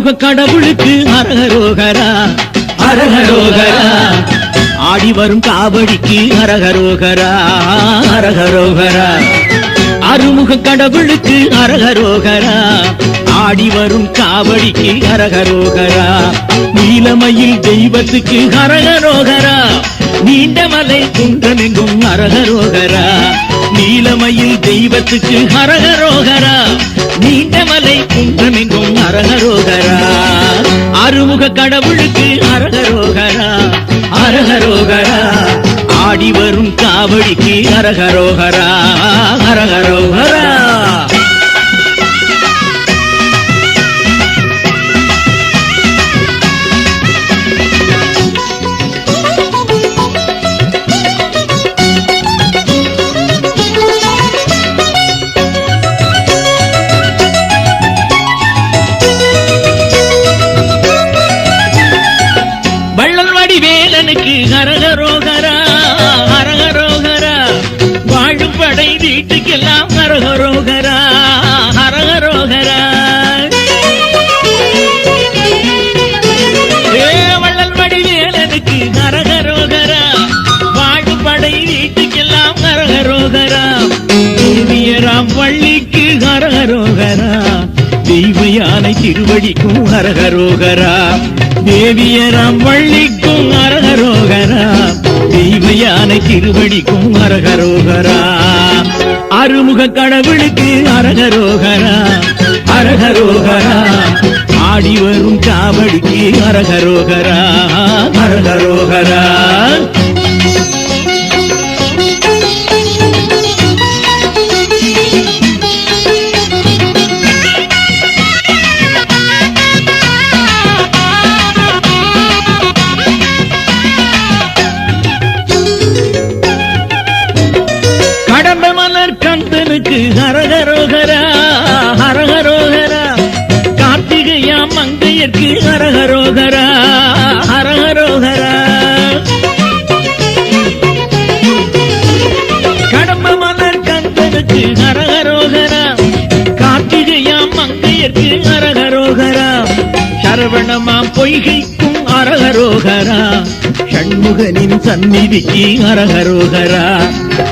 அருமுக கடவுளுக்கு அரகரோகரா. அரகரோகரா. ஆடி வரும் காவடிக்கு அரகரோகரா. அரகரோகரா. அருமுக கடவுளுக்கு அரகரோகரா. ஆடி வரும் காவடிக்கு அரகரோகரா. நீலமையில் தெய்வத்துக்கு அரகரோகரா. நீண்ட மலை குன்றமெங்கும் அரகரோகரா. நீலமையில் தெய்வத்துக்கு அரகரோகரா நீண்டமலை குன்றமெங்கும் ஹரஹரோகரா அருமுக கடவுளுக்கு அரகரோகரா அரகரோகரா ஆடி வரும் காவடிக்கு அரகரோகரா அரகரோகரா வள்ளல்வாடி வேலனுக்கு ஹரஹரோகரா ஹரஹரோகரா. வாழும் படை வீட்டுக்கெல்லாம் ஹரஹரோகரா ஹரஹரோகரா. ஏ வள்ளல்வாடி ஹரஹரோகரா. வாழும் படை வீட்டுக்கெல்லாம் ஹரஹரோகரா. தேவியராம் வள்ளிக்கு ஹரஹரோகரா. தெய்வ யானை திருவடிக்கும் ஹரஹரோகரா. தேவியராம் தெய்வ திருவடிக்கும் அரகரோகரா. அருமுக கடவுளுக்கு அரகரோகரா. அரகரோகரா. ஆடி வரும் காவடிக்கு அரகரோகரா. அரகரோகரா. கந்தனுக்கு ஹரஹரோகரா ஹரஹரோகரா கார்த்திகையா மங்கையற்கு ஹரஹரோகரா ஹரஹரோகரா கடம்ப மலர் கந்தனுக்கு ஹரஹரோகரா கார்த்திகையா மங்கையர்க்கு ஹரஹரோகரா சரவணமாம் பொய்கைக்கும் அரகரோகரா ஷண்முகனின் சந்நிதிக்கு அரகரோகரா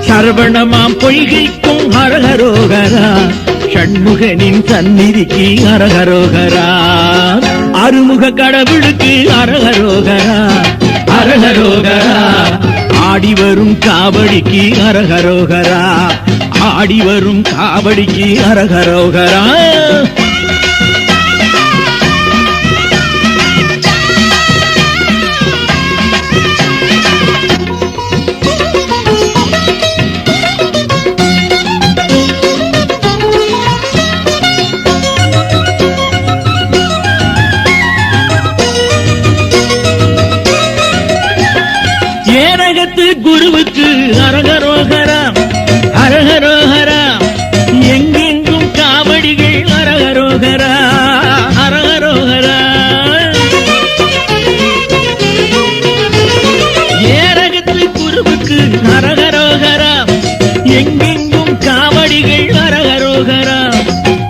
சரவணமாம் பொய்கைக்கும் அரகரோகரா சண்முகனின் சந்நிதிக்கு அரகரோகரா அருமுக கடவுளுக்கு அரகரோகரா அரகரோகரா ஆடி வரும் காவடிக்கு அரகரோகரா ஆடி வரும் காவடிக்கு அரகரோகரா காவடிகள் அரகரோகரா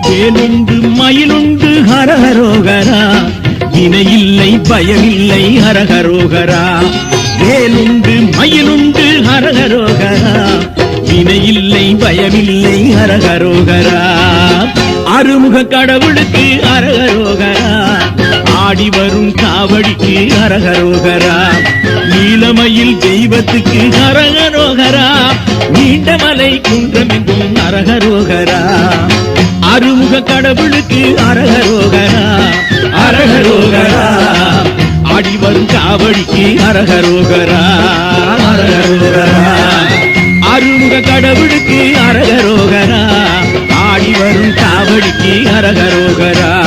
வேலுண்டு மயிலுண்டு ஹரஹரோகரா. இணையில்லை பயமில்லை ஹரஹரோகரா. வேலுண்டு மயிலுண்டு ஹரஹரோகரா. இணையில்லை பயமில்லை ஹரஹரோகரா. அருமுக கடவுளுக்கு அரகரோகரா ஆடி வரும் காவடிக்கு அரகரோகரா நீலமயில் தெய்வத்துக்கு அரகரோகரா நீண்டமலை குன்றமெங்கும் அரகரோகரா. அறுமுக கடவுளுக்கு அரகரோகரா. அரகரோகரா. ஆடி வரும் காவடிக்கு அரகரோகரா. அரகரோகரா. அறுமுக கடவுளுக்கு அரகரோகரா. ஆடி வரும் காவடிக்கு அரகரோகரா.